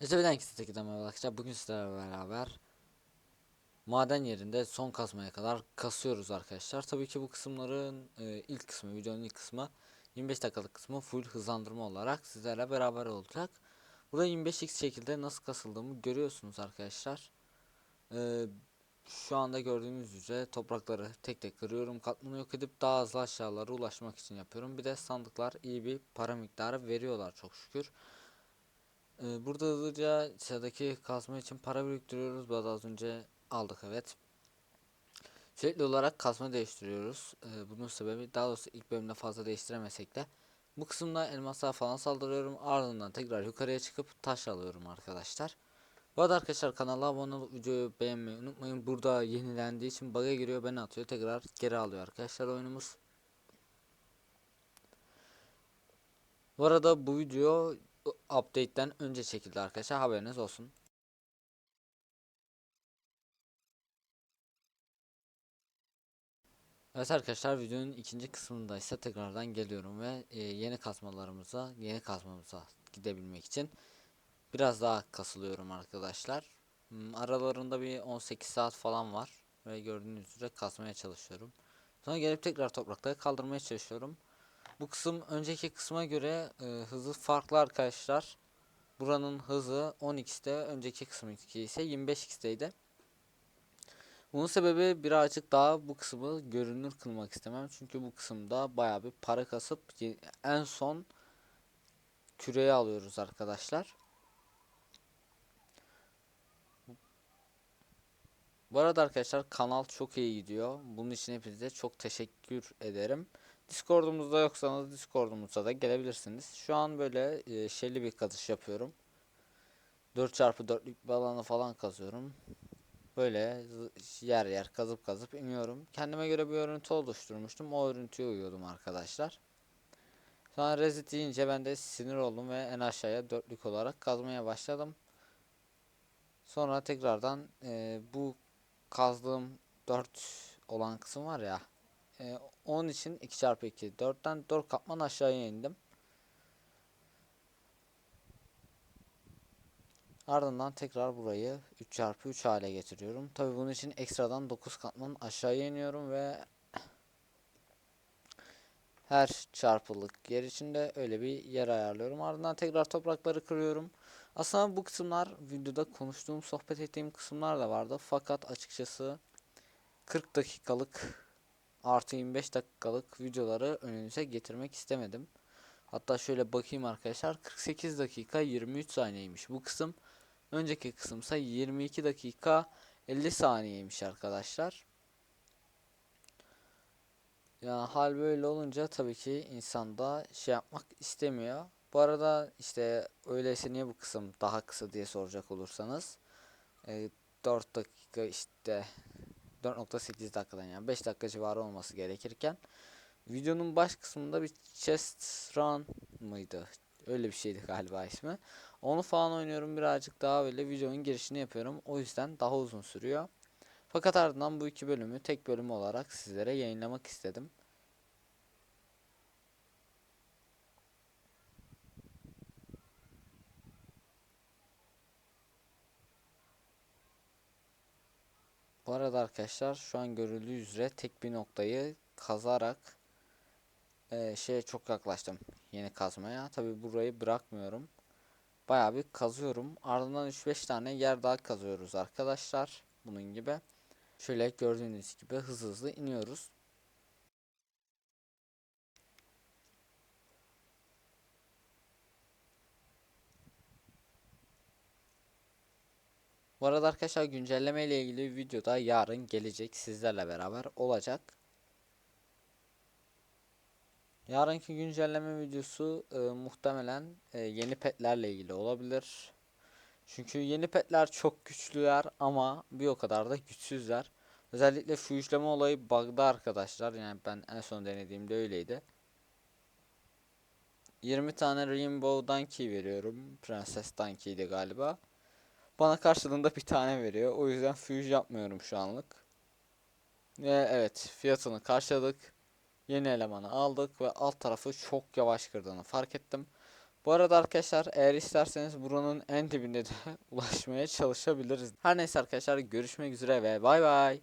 Ezebilen ikisi merhaba arkadaşlar. Bugün sizlerle beraber maden yerinde son kazmaya kadar kasıyoruz arkadaşlar. Tabii ki bu kısımların e, ilk kısmı, videonun ilk kısmı 25 dakikalık kısmı full hızlandırma olarak sizlerle beraber olacak. Burada 25x şekilde nasıl kasıldığımı görüyorsunuz arkadaşlar. E, şu anda gördüğünüz üzere toprakları tek tek kırıyorum. Katmanı yok edip daha hızlı aşağılara ulaşmak için yapıyorum. Bir de sandıklar iyi bir para miktarı veriyorlar çok şükür. Ee, burada hızlıca sıradaki kazma için para biriktiriyoruz. Da az önce aldık evet. Sürekli olarak kazma değiştiriyoruz. Ee, bunun sebebi daha doğrusu ilk bölümde fazla değiştiremesek de bu kısımda elmaslar falan saldırıyorum. Ardından tekrar yukarıya çıkıp taş alıyorum arkadaşlar. Bu arada arkadaşlar kanala abone olup videoyu beğenmeyi unutmayın. Burada yenilendiği için bug'a giriyor beni atıyor. Tekrar geri alıyor arkadaşlar oyunumuz. Bu arada bu video update'ten önce çekildi arkadaşlar haberiniz olsun. Evet arkadaşlar videonun ikinci kısmında ise tekrardan geliyorum ve e, yeni kasmalarımıza, yeni kazmamıza gidebilmek için biraz daha kasılıyorum arkadaşlar. Hmm, Aralarında bir 18 saat falan var ve gördüğünüz üzere kasmaya çalışıyorum. Sonra gelip tekrar toprakları kaldırmaya çalışıyorum. Bu kısım önceki kısma göre e, hızı farklı arkadaşlar. Buranın hızı 10x'te, önceki kısım ise 25x'teydi. Bunun sebebi birazcık daha bu kısmı görünür kılmak istemem. Çünkü bu kısımda baya bir para kasıp en son küreyi alıyoruz arkadaşlar. Bu arada arkadaşlar kanal çok iyi gidiyor. Bunun için hepinize çok teşekkür ederim. Discord'umuzda yoksanız Discord'umuza da gelebilirsiniz. Şu an böyle e, şeyli bir kazış yapıyorum. 4x4'lük bir alanı falan kazıyorum. Böyle yer yer kazıp kazıp iniyorum. Kendime göre bir örüntü oluşturmuştum. O örüntüye uyuyordum arkadaşlar. Sonra reset deyince ben de sinir oldum ve en aşağıya dörtlük olarak kazmaya başladım. Sonra tekrardan e, bu kazdığım 4 olan kısım var ya. E, onun için 2 çarpı 2 4'ten 4 katman aşağıya indim. Ardından tekrar burayı 3 çarpı 3 hale getiriyorum. Tabi bunun için ekstradan 9 katman aşağıya iniyorum ve her çarpılık yer içinde öyle bir yer ayarlıyorum. Ardından tekrar toprakları kırıyorum. Aslında bu kısımlar videoda konuştuğum, sohbet ettiğim kısımlar da vardı. Fakat açıkçası 40 dakikalık artı 25 dakikalık videoları önünüze getirmek istemedim. Hatta şöyle bakayım arkadaşlar 48 dakika 23 saniyeymiş bu kısım. Önceki kısımsa 22 dakika 50 saniyeymiş arkadaşlar. Ya hal böyle olunca tabii ki insan da şey yapmak istemiyor. Bu arada işte öyleyse niye bu kısım daha kısa diye soracak olursanız e, 4 dakika işte 4.8 dakikadan yani 5 dakika civarı olması gerekirken videonun baş kısmında bir chest run mıydı? Öyle bir şeydi galiba ismi. Onu falan oynuyorum birazcık daha böyle videonun girişini yapıyorum. O yüzden daha uzun sürüyor. Fakat ardından bu iki bölümü tek bölüm olarak sizlere yayınlamak istedim. Bu arada arkadaşlar şu an görüldüğü üzere tek bir noktayı kazarak e, şeye çok yaklaştım yeni kazmaya. Tabi burayı bırakmıyorum. Bayağı bir kazıyorum. Ardından 3-5 tane yer daha kazıyoruz arkadaşlar. Bunun gibi. Şöyle gördüğünüz gibi hızlı hızlı iniyoruz. Bu arada arkadaşlar güncelleme ile ilgili videoda yarın gelecek sizlerle beraber olacak. Yarınki güncelleme videosu e, muhtemelen e, yeni petlerle ilgili olabilir. Çünkü yeni petler çok güçlüler ama bir o kadar da güçsüzler. Özellikle şu işleme olayı bug'da arkadaşlar. Yani ben en son denediğimde öyleydi. 20 tane Rainbow Donkey veriyorum. Prenses Donkey'di galiba. Bana karşılığında bir tane veriyor. O yüzden fuge yapmıyorum şu anlık. Ve evet fiyatını karşıladık. Yeni elemanı aldık ve alt tarafı çok yavaş kırdığını fark ettim. Bu arada arkadaşlar eğer isterseniz buranın en dibinde de ulaşmaya çalışabiliriz. Her neyse arkadaşlar görüşmek üzere ve bay bay.